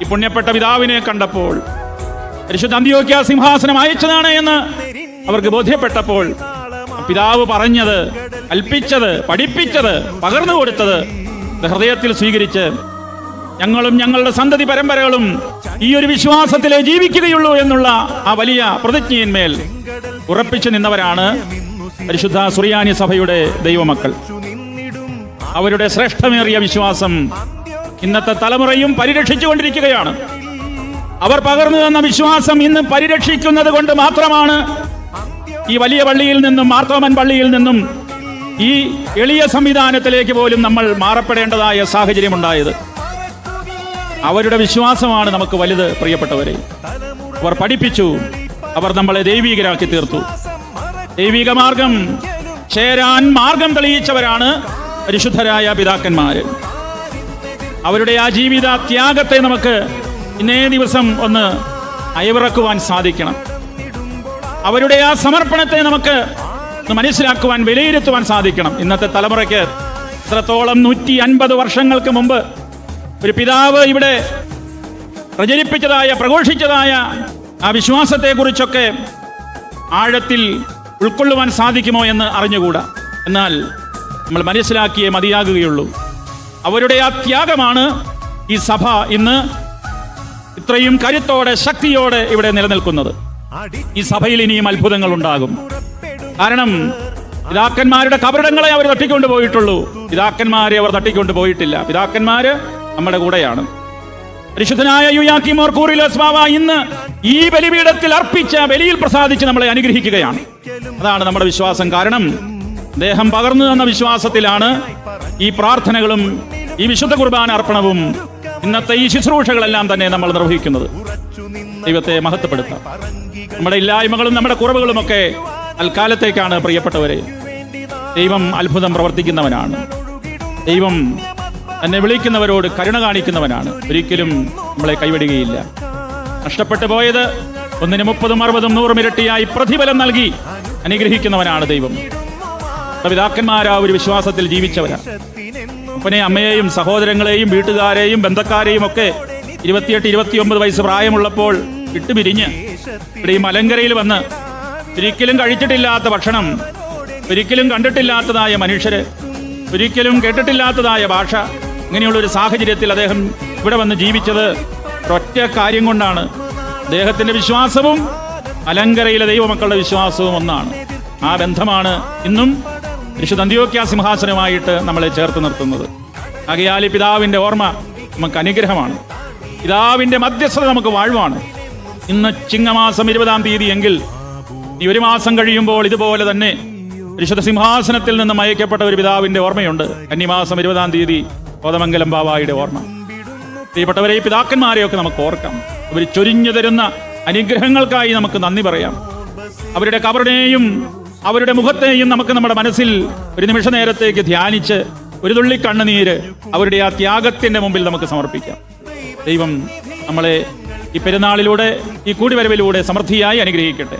ഈ പുണ്യപ്പെട്ട പിതാവിനെ കണ്ടപ്പോൾ പരിശുദ്ധ അന്ത്യോക്യ സിംഹാസനം അയച്ചതാണ് എന്ന് അവർക്ക് ബോധ്യപ്പെട്ടപ്പോൾ പിതാവ് പറഞ്ഞത് കൽപ്പിച്ചത് പഠിപ്പിച്ചത് പകർന്നു കൊടുത്തത് ഹൃദയത്തിൽ സ്വീകരിച്ച് ഞങ്ങളും ഞങ്ങളുടെ സന്തതി പരമ്പരകളും ഈ ഒരു വിശ്വാസത്തിലെ ജീവിക്കുകയുള്ളൂ എന്നുള്ള ആ വലിയ പ്രതിജ്ഞയിന്മേൽ ഉറപ്പിച്ചു നിന്നവരാണ് പരിശുദ്ധ സുറിയാനി സഭയുടെ ദൈവമക്കൾ. അവരുടെ ശ്രേഷ്ഠമേറിയ വിശ്വാസം ഇന്നത്തെ തലമുറയും പരിരക്ഷിച്ചുകൊണ്ടിരിക്കുകയാണ്. അവർ പകർന്നു തന്ന വിശ്വാസം ഇന്ന് പരിരക്ഷിക്കുന്നത് കൊണ്ട് മാത്രമാണ് ഈ വലിയ പള്ളിയിൽ നിന്നും മാർത്തോമൻ പള്ളിയിൽ നിന്നും ഈ എളിയ സംവിധാനത്തിലേക്ക് പോലും നമ്മൾ മാറപ്പെടേണ്ടതായ സാഹചര്യമുണ്ടായത്. അവരുടെ വിശ്വാസമാണ് നമുക്ക് വലുത് പ്രിയപ്പെട്ടവരെ. അവർ പഠിപ്പിച്ചു അവർ നമ്മളെ ദൈവീകരാക്കി തീർത്തു. ദൈവിക മാർഗം ചേരാൻ മാർഗം തെളിയിച്ചവരാണ് പരിശുദ്ധരായ പിതാക്കന്മാര്. അവരുടെ ആ ജീവിത ത്യാഗത്തെ നമുക്ക് ഇന്നേ ദിവസം ഒന്ന് അയവിറക്കുവാൻ സാധിക്കണം. അവരുടെ ആ സമർപ്പണത്തെ നമുക്ക് മനസ്സിലാക്കുവാൻ വിലയിരുത്തുവാൻ സാധിക്കണം. ഇന്നത്തെ തലമുറയ്ക്ക് ഇത്രത്തോളം നൂറ്റി അൻപത് വർഷങ്ങൾക്ക് മുമ്പ് ഒരു പിതാവ് ഇവിടെ പ്രചരിപ്പിച്ചതായ പ്രഘോഷിച്ചതായ ആ വിശ്വാസത്തെക്കുറിച്ചൊക്കെ ആഴത്തിൽ ഉൾക്കൊള്ളുവാൻ സാധിക്കുമോ എന്ന് അറിഞ്ഞുകൂടാ? എന്നാൽ നമ്മൾ മനസ്സിലാക്കിയേ മതിയാകുകയുള്ളൂ. അവരുടെ ആ ത്യാഗമാണ് ഈ സഭ ഇന്ന് ഇത്രയും കരുത്തോടെ ശക്തിയോടെ ഇവിടെ നിലനിൽക്കുന്നത്. ഈ സഭയിൽ ഇനിയും അത്ഭുതങ്ങൾ ഉണ്ടാകും. കാരണം പിതാക്കന്മാരുടെ കബറിടങ്ങളെ അവർ തട്ടിക്കൊണ്ട് പോയിട്ടുള്ളൂ. പിതാക്കന്മാരെ അവർ തട്ടിക്കൊണ്ട് പോയിട്ടില്ല. പിതാക്കന്മാര് നമ്മുടെ കൂടെയാണ്. പരിശുദ്ധനായ യുയാക്കിമോർ കൂറിലോസ് ബാവ ഇന്ന് ഈ ബലിപീഠത്തിൽ അർപ്പിച്ച ബലിയിൽ പ്രസാദിച്ച് നമ്മളെ അനുഗ്രഹിക്കുകയാണ്. അതാണ് നമ്മുടെ വിശ്വാസം. കാരണം അദ്ദേഹം പകർന്നു തന്ന വിശ്വാസത്തിലാണ് ഈ പ്രാർത്ഥനകളും ഈ വിശുദ്ധ കുർബാന അർപ്പണവും ഇന്നത്തെ ഈ ശുശ്രൂഷകളെല്ലാം തന്നെ നമ്മൾ നിർവഹിക്കുന്നത്. ദൈവത്തെ മഹത്വപ്പെടുത്താം. നമ്മുടെ ഇല്ലായ്മകളും നമ്മുടെ കുറവുകളും ഒക്കെ തൽക്കാലത്തേക്കാണ് പ്രിയപ്പെട്ടവരെ. ദൈവം അത്ഭുതം പ്രവർത്തിക്കുന്നവനാണ്. ദൈവം തന്നെ വിളിക്കുന്നവരോട് കരുണ കാണിക്കുന്നവനാണ്. ഒരിക്കലും നമ്മളെ കൈവിടുകയില്ല. നഷ്ടപ്പെട്ടു പോയത് ഒന്നിന് മുപ്പതും അറുപതും നൂറും ഇരട്ടിയായി പ്രതിഫലം നൽകി അനുഗ്രഹിക്കുന്നവനാണ് ദൈവം. പിതാക്കന്മാരാ ഒരു വിശ്വാസത്തിൽ ജീവിച്ചവരാണ്. അപ്പനെ അമ്മയെയും സഹോദരങ്ങളെയും വീട്ടുകാരെയും ബന്ധക്കാരെയും ഒക്കെ ഇരുപത്തിയെട്ട് ഇരുപത്തിയൊമ്പത് വയസ്സ് പ്രായമുള്ളപ്പോൾ വിട്ടുപിരിഞ്ഞ് ഇവിടെ ഈ മലങ്കരയിൽ വന്ന് ഒരിക്കലും കഴിച്ചിട്ടില്ലാത്ത ഭക്ഷണം ഒരിക്കലും കണ്ടിട്ടില്ലാത്തതായ മനുഷ്യര് ഒരിക്കലും കേട്ടിട്ടില്ലാത്തതായ ഭാഷ ഇങ്ങനെയുള്ള ഒരു സാഹചര്യത്തിൽ അദ്ദേഹം ഇവിടെ വന്ന് ജീവിച്ചത് ഒറ്റ കാര്യം കൊണ്ടാണ്. അദ്ദേഹത്തിന്റെ വിശ്വാസവും അലങ്കരയിലെ ദൈവമക്കളുടെ വിശ്വാസവും ഒന്നാണ്. ആ ബന്ധമാണ് ഇന്നും വിശുദ്ധ അന്ത്യോക്യ സിംഹാസനമായിട്ട് നമ്മളെ ചേർത്ത് നിർത്തുന്നത്. ആകയാൽ ഈ പിതാവിന്റെ ഓർമ്മ നമുക്ക് അനുഗ്രഹമാണ്. പിതാവിന്റെ മധ്യസ്ഥത നമുക്ക് വാഴ്വാണ്. ഇന്ന് ചിങ്ങമാസം ഇരുപതാം തീയതി എങ്കിൽ ഈ ഒരു മാസം കഴിയുമ്പോൾ ഇതുപോലെ തന്നെ വിശുദ്ധ സിംഹാസനത്തിൽ നിന്ന് മയക്കപ്പെട്ട ഒരു പിതാവിന്റെ ഓർമ്മയുണ്ട്. കന്നിമാസം ഇരുപതാം തീയതി കോതമംഗലം ബാബായുടെ ഓർമ്മ. പ്രിയപ്പെട്ടവരെ ഈ പിതാക്കന്മാരെയൊക്കെ നമുക്ക് ഓർക്കാം. അവർ ചൊരിഞ്ഞു തരുന്ന അനുഗ്രഹങ്ങൾക്കായി നമുക്ക് നന്ദി പറയാം. അവരുടെ കബറിനെയും അവരുടെ മുഖത്തെയും നമുക്ക് നമ്മുടെ മനസ്സിൽ ഒരു നിമിഷ നേരത്തേക്ക് ധ്യാനിച്ച് ഒരു തുള്ളി കണ്ണുനീര് അവരുടെ ആ ത്യാഗത്തിന്റെ മുമ്പിൽ നമുക്ക് സമർപ്പിക്കാം. ദൈവം നമ്മളെ ഈ പെരുന്നാളിലൂടെ ഈ കൂടിവരവിലൂടെ സമൃദ്ധിയായി അനുഗ്രഹിക്കട്ടെ.